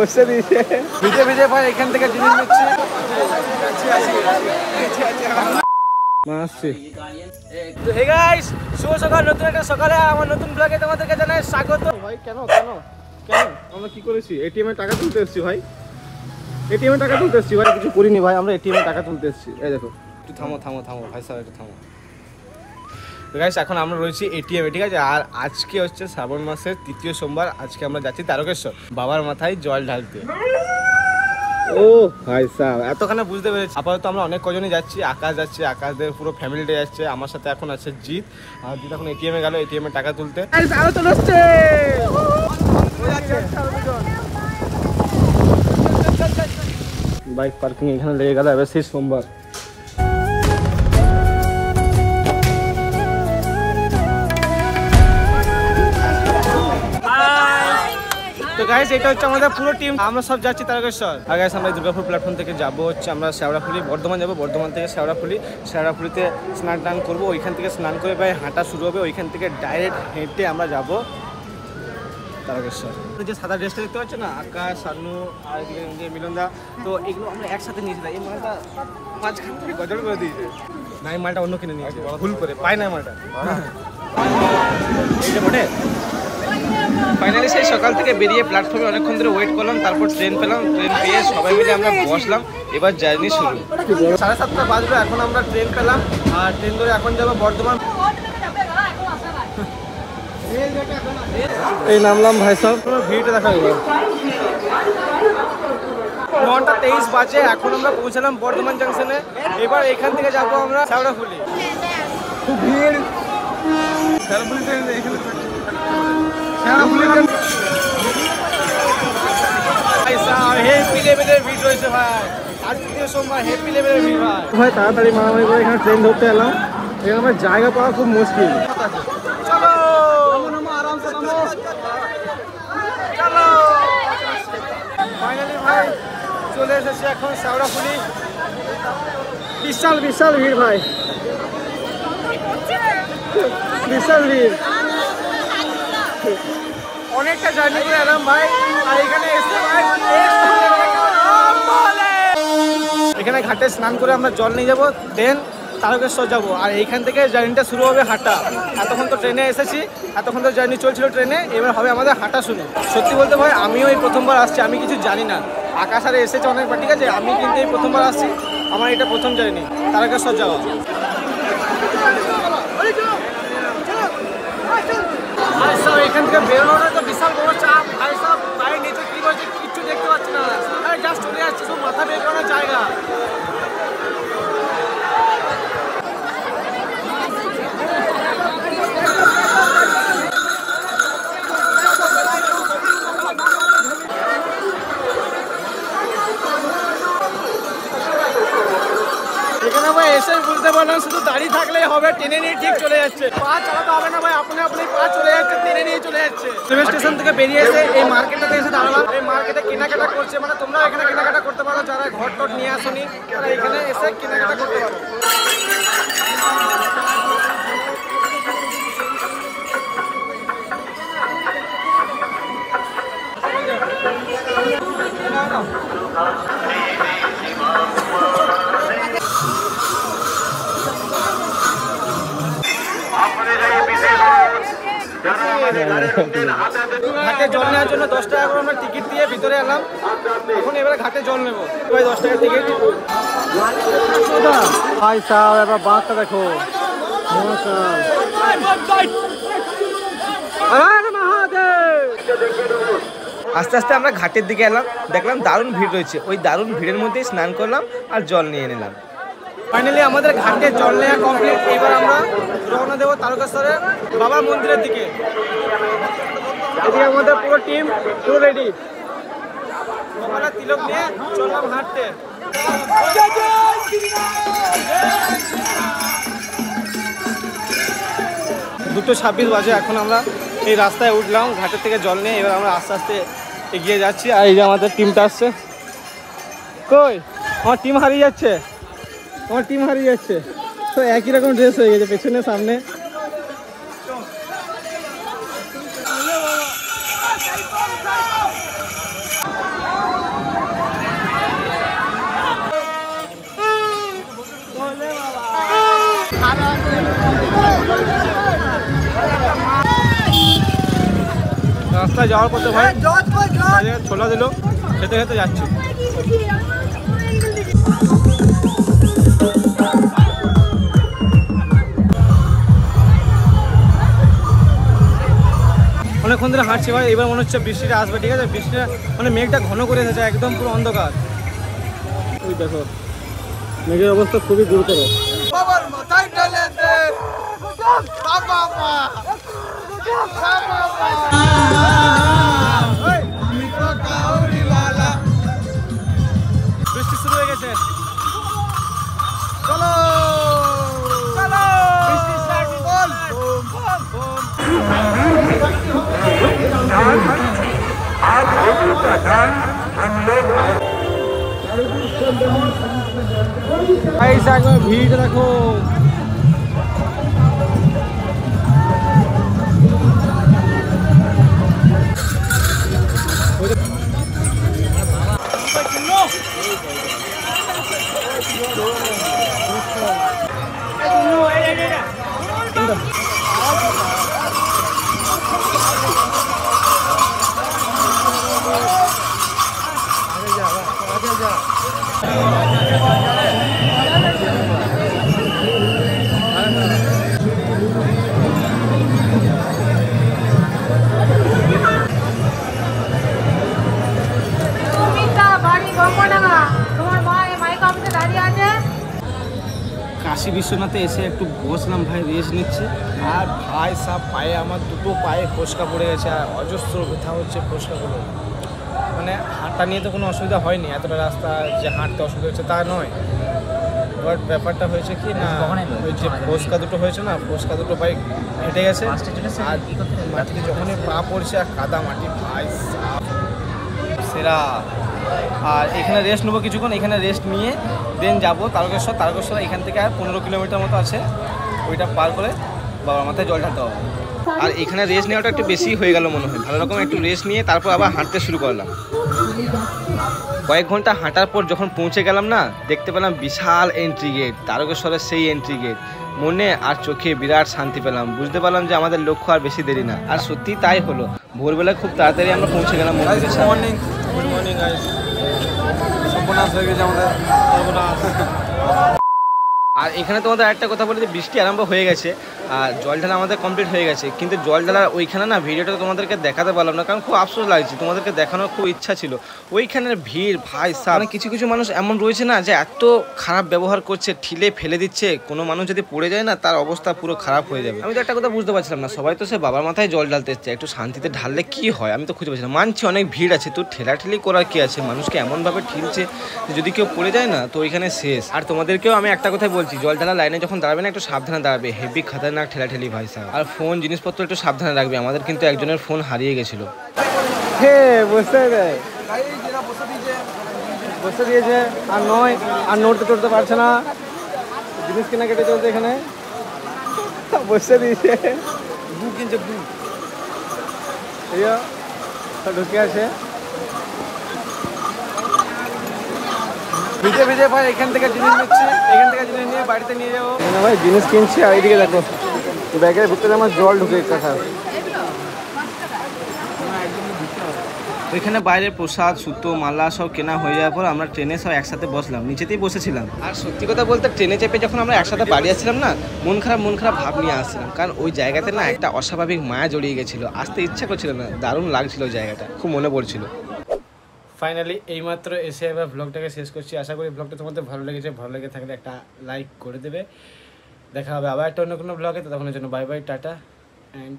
বসে দিয়েছে ভিজে ভিজে ভাই এখান থেকে জিনিস নিচ্ছি। তো হে গাইস শুভ সকাল নতুন একটা সকালে আমার নতুন ব্লগে তোমাদেরকে জানাই স্বাগত। ভাই কেন কেন কেন? আমরা কি করেছি? এটিএম এ টাকা তুলতে এসেছি ভাই। এটিএম এ টাকা তুলতে এসেছি ভাই। কিছু করিনি ভাই আমরা এটিএম এ টাকা তুলতে এসেছি। এই দেখো। একটু থামো থামো থামো। ভাই সাহেব একটু থামো। গাইস এখন আমরা রয়েছি এটিএম এ ঠিক আছে? আর আজকে হচ্ছে শ্রাবণ মাসের তৃতীয় সোমবার আজকে আমরা যাচ্ছি তারকেশ্বর। বাবার মাথায় জল ঢালতে। ও ভাই সাহেব এতখানে বুঝতে পেরেছি। আপাতত আমরা অনেক কজনই যাচ্ছি আকাশ যাচ্ছে আকাশদের পুরো ফ্যামিলিটা যাচ্ছে। আমার সাথে এখন আছে জিৎ। আর জিৎ এখন এটিএম এ গেল এটিএম এ টাকা তুলতে। তো বাইক পার্কিং এখানে লেগে গেল এবার সেই সোমবার। তো গাইস এটা হচ্ছে আমাদের পুরো টিম আমরা সব যাচ্ছি তারকেশ্বর। আর গাইস আমরা দুর্গাপুর প্ল্যাটফর্ম থেকে যাব হচ্ছে আমরা শেওড়াফুলি, বর্ধমান যাব, বর্ধমান থেকে শেওড়াফুলি। শেওড়াফুলিতে স্নান টান করব, ওইখান থেকে স্নান করে প্রায় হাঁটা শুরু হবে, ওইখান থেকে ডাইরেক্ট হেঁটে আমরা যাব তারকেশ্বর। যে সাদা ড্রেসটা দেখতে পাচ্ছ না? আকাশ সানু আর এদিকে মিলনদা তো এগুলো আমরা একসাথে নিয়েছি এই মালটা মাঝখান থেকে গজল করে দিয়েছে। না, এই মালটা অন্য কিনে নিয়েছে। ভুল করে, পায় না মালটা। এইটা বটে? ফাইনালি সেই সকাল থেকে বেরিয়ে প্ল্যাটফর্মে অনেকক্ষণ ধরে ওয়েট করলাম তারপর ট্রেন পেলাম ট্রেন পেয়ে সবাই মিলে আমরা বসলাম এবার জার্নি শুরু। সাড়ে সাতটা বাজবে এখন আমরা ট্রেন পেলাম আর ট্রেন ধরে এখন যাব বর্ধমান। এই নামলাম ভাই সব। ভিড়টা দেখা গেল। নটা তেইশ বাজে এখন আমরা পৌঁছালাম বর্ধমান জাংশনে এবার এখান থেকে যাব আমরা শেওড়াফুলি। খুব ভিড়। শেওড়াফুলি ট্রেন এখানে ভাই সাহেব হেভি লেভেলের ভিড় রয়েছে ভাই আজ তৃতীয় সোমবার হেভি লেভেলের ভিড় ভাই ভাই তাড়াতাড়ি মারামারি করে এখানে ট্রেন ধরতে এলাম এখানে আমার জায়গা পাওয়া খুব মুশকিল চলো আরামসে নামো চলো ফাইনালি ভাই চলে এসেছি এখন শেওড়াফুলি বিশাল বিশাল ভিড় ভাই বিশাল ভিড় অনেকটা জার্নি করে এলাম ভাই। আর এখানে এসে ভাই এখানে ঘাটে স্নান করে আমরা জল নিয়ে যাব দেন তারকেশ্বর যাব। আর এইখান থেকে জার্নিটা শুরু হবে হাঁটা। এতক্ষণ তো ট্রেনে এসেছি, এতক্ষণ তো জার্নি চলছিল ট্রেনে এবার হবে আমাদের হাঁটা শুরু। সত্যি বলতে ভাই, আমিও এই প্রথমবার আসছি, আমি কিছু জানি না। আকাশ আরে এসেছে অনেকবার, ঠিক আছে? আমি কিন্তু এই প্রথমবার আসছি, আমার এটা প্রথম জার্নি তারকেশ্বর যাওয়া। ভাই সাহেব এখান থেকে বেরোনোটা তো বিশাল বড় চাপ। ভাই সাহেব পায়ের নিচে কি রয়েছে কিচ্ছু দেখতে পাচ্ছি না। জাস্ট চলে যাচ্ছে সব মাথা বের করার জায়গা। এখানে ভাই এসে বুঝতে পারলাম শুধু দাঁড়িয়ে থাকলেই হবে, টেনে নিয়ে ঠিক চলে যাচ্ছে। পা চালাতে হবে না ভাই, আপনি আপনি পা চলে যাচ্ছে টেনে নিয়ে চলে যাচ্ছে। রেলওয়ে স্টেশন থেকে বেরিয়ে এসে এই মার্কেটটাতে এসে দাঁড়ালাম। এই মার্কেটে কেনাকাটা করছে মানে তোমরা এখানে কেনাকাটা করতে পারো, যারা ঘর টর নিয়ে আসনি, তারা এখানে এসে কেনাকাটা করতে পারো। ঘাটে জল নেওয়ার জন্য দশ টাকা করে আমরা টিকিট দিয়ে ভিতরে এলাম। এখন এবারে ঘাটে জল নেব। ভাই দশ টাকার টিকিট ভাই সাহেব এবার বাঁকটা দেখো। আস্তে আস্তে আমরা ঘাটের দিকে এলাম দেখলাম দারুণ ভিড় রয়েছে। ওই দারুণ ভিড়ের মধ্যেই স্নান করলাম আর জল নিয়ে নিলাম। ফাইনালি আমাদের ঘাটে জল নেওয়া কমপ্লিট এবার আমরা রওনা দেবো তারকেশ্বরের বাবা মন্দিরের দিকে। এদিকে আমাদের পুরো টিম পুরো রেডি আমরা তিলক নিয়ে চললাম হাঁটতে। দুটো ছাব্বিশ বাজে, এখন আমরা এই রাস্তায় উঠলাম, ঘাটের থেকে জল নিয়ে। এবার আমরা আস্তে আস্তে এগিয়ে যাচ্ছি। আর এই যে আমাদের টিমটা আসছে। কই? আমার টিম হারিয়ে যাচ্ছে। আমার টিম হারিয়ে যাচ্ছে। তো একই রকম ড্রেস হয়ে গেছে পেছনে সামনে। রাস্তায় যাওয়ার পথে ভাই ছোলা দিল খেতে খেতে যাচ্ছি। অনেকক্ষণ ধরে হাঁটছি ভাই এবার মনে হচ্ছে বৃষ্টিটা আসবে, ঠিক আছে? বৃষ্টিটা মানে মেঘটা ঘন করে এসেছে, একদম পুরো অন্ধকার। ওই দেখো, মেঘের অবস্থা খুবই গুরুতর। মাথায় ঢেলে দে। বাবা বাবা আমি ऐसा একবার ভিড় দেখো সুমিতা কাশী বিশ্বনাথে এসে একটু বসলাম ভাই রেস্ট নিচ্ছে। আর ভাই সব পায়ে আমার দুটো পায়ে ফোসকা পড়ে গেছে আর অজস্র ব্যথা হচ্ছে ফোসকাগুলো। মানে হাঁটা নিয়ে তো কোনো অসুবিধা হয়নি এতটা রাস্তা যে হাঁটতে অসুবিধা হচ্ছে তা নয়। বাট ব্যাপারটা হয়েছে কি না ওই যে ফোসকা দুটো হয়েছে না ফোসকা দুটো ভাই হেঁটে গেছে। আর মাটিতে যখনই পা পড়ছে আর কাদা মাটি ভাই সাপ সেরা। আর এখানে রেস্ট নেব কিছুক্ষণ, এখানে রেস্ট নিয়ে দেন যাব তারকেশ্বর। তারকেশ্বর এখান থেকে আর পনেরো কিলোমিটার মতো আছে। ওইটা পার করে বাবার মাথায় জল ঢালতে হবে। আর এখানে রেস্ট নেওয়াটা একটু বেশি হয়ে গেল মনে হয়। ভালো রকম একটু রেস্ট নিয়ে তারপর আবার হাঁটতে শুরু করলাম। কয়েক ঘণ্টা হাঁটার পর যখন পৌঁছে গেলাম না, দেখতে পেলাম বিশাল এন্ট্রি গেট তারকেশ্বরের সেই এন্ট্রি গেট মনে আর চোখে বিরাট শান্তি পেলাম। বুঝতে পারলাম যে আমাদের লক্ষ্য আর বেশি দেরি না। আর সত্যি তাই হলো। ভোরবেলা খুব তাড়াতাড়ি আমরা পৌঁছে গেলাম মন্দিরের সামনে। গুড মর্নিং গাইস সম্পূর্ণ হয়ে গেছে আমাদের। আর এখানে তোমাদের একটা কথা বলি যে বৃষ্টি আরম্ভ হয়ে গেছে আর জল ঢালা আমাদের কমপ্লিট হয়ে গেছে। কিন্তু জল ঢালার ওইখানে না ভিডিওটা তোমাদেরকে দেখাতে পারলাম না কারণ খুব আফসোস লাগছে তোমাদেরকে দেখানোর খুব ইচ্ছা ছিল। ওইখানের ভিড় ভাই সাহ মানে কিছু কিছু মানুষ এমন রয়েছে না যে এত খারাপ ব্যবহার করছে ঠিলে ফেলে দিচ্ছে কোনো মানুষ যদি পড়ে যায় না তার অবস্থা পুরো খারাপ হয়ে যাবে। আমি তো একটা কথা বুঝতে পারছিলাম না সবাই তো সে বাবার মাথায় জল ঢালতে এসছে একটু শান্তিতে ঢাললে কি হয়? আমি তো খুঁজে পাচ্ছি না মানছি অনেক ভিড় আছে তো ঠেলাঠেলি করার কি আছে? মানুষকে এমনভাবে ঠিলছে যদি কেউ পড়ে যায় না তো ওইখানে শেষ। আর তোমাদেরকেও আমি একটা কথাই বলছি জল ঢালা লাইনে যখন দাঁড়াবে না একটু সাবধানে দাঁড়াবে। হেভি খাতারনাক ঠেলাঠেলি ভাই সাহেব। আর ফোন জিনিসপত্র একটু সাবধানে রাখবে। আমাদের কিন্তু একজনের ফোন হারিয়ে গেছিল। হে বসে দেয় বসে দিয়েছে। আর নয় আর নড়তে চড়তে পারছে না। জিনিস কেনা কেটে চলছে এখানে। বসে দিয়েছে। বু কিনছে বু সব ঢুকে আছে ভিজে ভিজে ভাই এখান থেকে জিনিস নিচ্ছি এখান থেকে জিনিস নিয়ে বাড়িতে নিয়ে যাব। ভাই জিনিস কিনছি আর এইদিকে দেখো ব্যাগের ভিতরে আমার জল ঢুকে কথা ওইখানে বাইরের প্রসাদ সুতো মালা সব কেনা হয়ে যাওয়ার পর আমরা ট্রেনে সব একসাথে বসলাম নিচেতেই বসেছিলাম। আর সত্যি কথা বলতে ট্রেনে চেপে যখন আমরা একসাথে বাড়ি আসছিলাম না মন খারাপ মন খারাপ ভাব নিয়ে আসছিলাম। কারণ ওই জায়গাতে না একটা অস্বাভাবিক মায়া জড়িয়ে গেছিল। আসতে ইচ্ছা করছিল না দারুণ লাগছিল ওই জায়গাটা খুব মনে পড়ছিল। ফাইনালি এইমাত্র এসে এবার ব্লগটাকে শেষ করছি। আশা করি ব্লগটা তোমাদের ভালো লেগেছে। ভালো লেগে থাকলে একটা লাইক করে দেবে। দেখা হবে আবার একটা অন্য কোনো ব্লগে তো তখনের জন্য বাই বাই টাটা অ্যান্ড